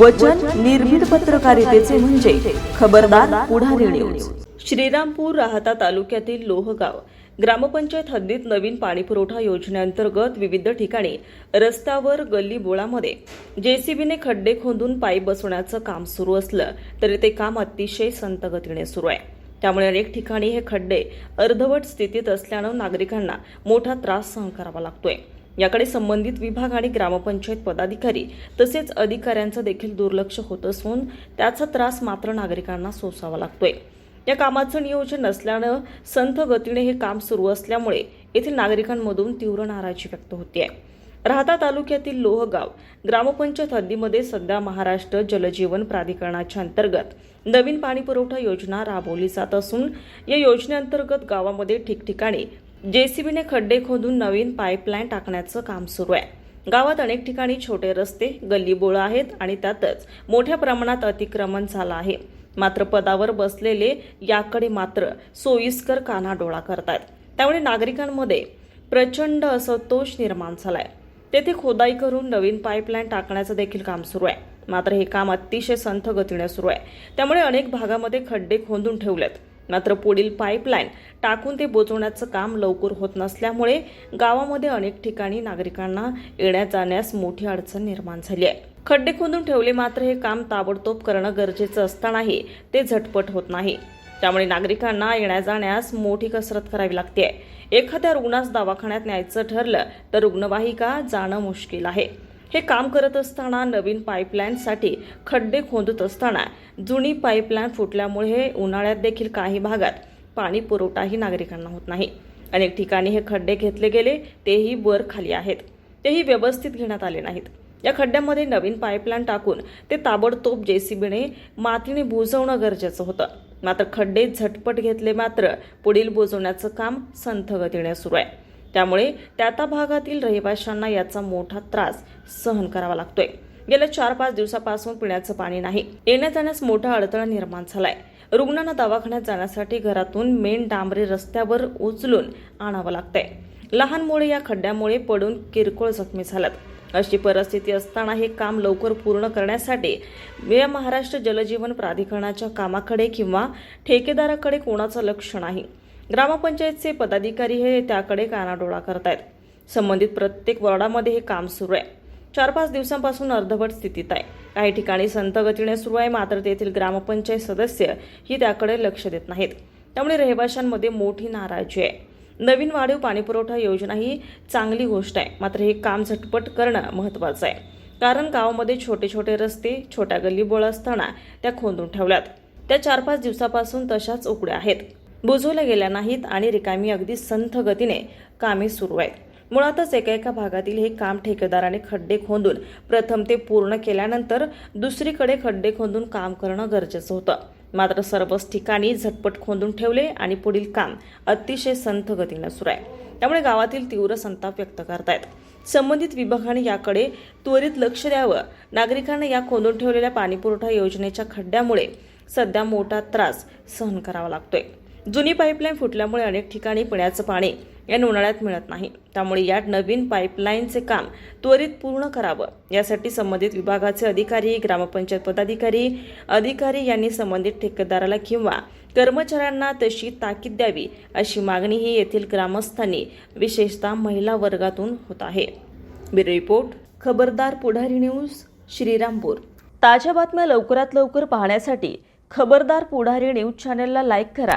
वचन निर्भीड पत्रकारितेचे म्हणजे खबरदार पुढारी न्यूज श्रीरामपूर राहता तालुक्यातील लोहगाव ग्रामपंचायत हद्दीत नवीन पाणीपुरवठा योजनेअंतर्गत विविध ठिकाणी रस्त्यावर गल्ली बोळामध्ये जेसीबीने खड्डे खोदून पाईप बसवण्याचं काम सुरू असलं तरी ते काम अतिशय संतगतीने सुरू आहे. त्यामुळे अनेक ठिकाणी हे खड्डे अर्धवट स्थितीत असल्यानं नागरिकांना मोठा त्रास सहन करावा लागतोय. याकडे संबंधित विभाग आणि ग्रामपंचायत पदाधिकारी तसेच अधिकाऱ्यांचं देखील दुर्लक्ष होत असून त्याचा त्रास मात्र नागरिकांना सोसावा लागतोय. या कामाचं नियोजन नसल्यानं संथ गतीने हे काम सुरू असल्यामुळे येथील नागरिकांमधून तीव्र नाराजी व्यक्त होतीये. राहता तालुक्यातील लोहगाव ग्रामपंचायत हद्दीमध्ये सध्या महाराष्ट्र जलजीवन प्राधिकरणाच्या अंतर्गत नवीन पाणीपुरवठा योजना राबवली जात असून या योजनेअंतर्गत गावामध्ये ठिकठिकाणी जेसीबीने खड्डे खोदून नवीन पाईपलाईन टाकण्याचं काम सुरू आहे. गावात अनेक ठिकाणी छोटे रस्ते गल्लीबोळं आहेत आणि त्यातच मोठ्या प्रमाणात अतिक्रमण झालं आहे. मात्र पदावर बसलेले याकडे मात्र सोयीस्कर कानाडोळा करतायत. त्यामुळे नागरिकांमध्ये प्रचंड असंतोष निर्माण झालाय. तेथे खोदाई करून नवीन पाईपलाईन टाकण्याचं देखील काम सुरू आहे. मात्र हे काम अतिशय संथ गतीने सुरू आहे. त्यामुळे अनेक भागामध्ये खड्डे खोदून ठेवलेत. मात्र पुढील पाईपलाईन टाकून ते बोचवण्याचं काम लवकर होत नसल्यामुळे गावामध्ये अनेक ठिकाणी नागरिकांना येण्या जाण्यास मोठी अडचण निर्माण झाली आहे. खड्डे खोदून ठेवले मात्र हे काम ताबडतोब करणं गरजेचं असतानाही ते झटपट होत नाही. त्यामुळे नागरिकांना येण्या जाण्यास मोठी कसरत करावी लागते. एखाद्या रुग्णास दवाखान्यात न्यायचं ठरलं तर रुग्णवाहिका जाणं मुश्किल आहे. हे काम करत असताना नवीन पाईपलाईनसाठी खड्डे खोदत असताना जुनी पाईपलाईन फुटल्यामुळे हे उन्हाळ्यात देखील काही भागात पाणी पुरवठाही नागरिकांना होत नाही. अनेक ठिकाणी हे खड्डे घेतले गेले तेही वर खाली आहेत. तेही व्यवस्थित घेण्यात आले नाहीत. या खड्ड्यामध्ये नवीन पाईपलाईन टाकून ते ताबडतोब जेसीबीने मातीने बुजवणं गरजेचं होतं. मात्र खड्डे झटपट घेतले मात्र पुढील बुजवण्याचं काम संथ गतीने सुरू आहे. त्यामुळे त्या त्या भागातील रहिवाशांना याचा मोठा त्रास सहन करावा लागतोय. गेल्या चार पाच दिवसापासून पिण्याचं पाणी नाही. येण्या जाण्यास मोठा अडथळा निर्माण झालाय. रुग्णांना दवाखान्यात जाण्यासाठी घरातून मेन डांबरी रस्त्यावर उचलून आणावं लागतंय. लहान मुळे या खड्ड्यामुळे पडून किरकोळ जखमी झाल्यात. अशी परिस्थिती असताना हे काम लवकर पूर्ण करण्यासाठी या महाराष्ट्र जलजीवन प्राधिकरणाच्या कामाकडे किंवा ठेकेदाराकडे कोणाचं लक्ष नाही. ग्रामपंचायतचे पदाधिकारी हे त्याकडे कानाडोळा करत आहेत संबंधित प्रत्येक वॉर्डामध्ये हे काम सुरू आहे. चार पाच दिवसांपासून अर्धवट स्थितीत आहे. काही ठिकाणी संत गतीने सुरू आहे मात्र तेथील ग्रामपंचायत सदस्य ही त्याकडे लक्ष देत नाहीत. त्यामुळे रहिवाशांमध्ये मोठी नाराजी आहे. नवीन वाढीव पाणीपुरवठा योजना ही चांगली गोष्ट आहे मात्र हे काम झटपट करणं महत्त्वाचं आहे. कारण गावामध्ये छोटे छोटे रस्ते छोट्या गल्लीबोळ असताना त्या खोदून ठेवल्यात. त्या चार पाच दिवसापासून तशाच उकड्या आहेत. बुजवल्या गेल्या नाहीत आणि रिकामी अगदी संथ गतीने कामे सुरू आहेत. मुळातच एका एका भागातील हे काम ठेकेदाराने खड्डे खोदून प्रथम ते पूर्ण केल्यानंतर दुसरीकडे खड्डे खोदून काम करणं गरजेचं होतं. मात्र सर्वच ठिकाणी झटपट खोदून ठेवले आणि पुढील काम अतिशय संथ गतीनं सुरू आहे. त्यामुळे गावातील तीव्र संताप व्यक्त करतायत. संबंधित विभागाने याकडे त्वरित लक्ष द्यावं. नागरिकांना या खोदून ठेवलेल्या पाणीपुरवठा योजनेच्या खड्ड्यामुळे सध्या मोठा त्रास सहन करावा लागतोय. जुनी पाईपलाईन फुटल्यामुळे अनेक ठिकाणी पिण्याचं पाणी या उन्हाळ्यात मिळत नाही. त्यामुळे यात नवीन पाईपलाईनचे काम त्वरित पूर्ण करावं. यासाठी संबंधित विभागाचे अधिकारी ग्रामपंचायत पदाधिकारी अधिकारी यांनी संबंधित ठेकेदाराला किंवा कर्मचाऱ्यांना तशी ताकीद द्यावी अशी मागणीही येथील ग्रामस्थांनी विशेषतः महिला वर्गातून होत आहे. ब्युरो रिपोर्ट खबरदार पुढारी न्यूज श्रीरामपूर. ताज्या बातम्या लवकरात लवकर पाहण्यासाठी खबरदार पुढारी न्यूज चॅनलला लाईक करा.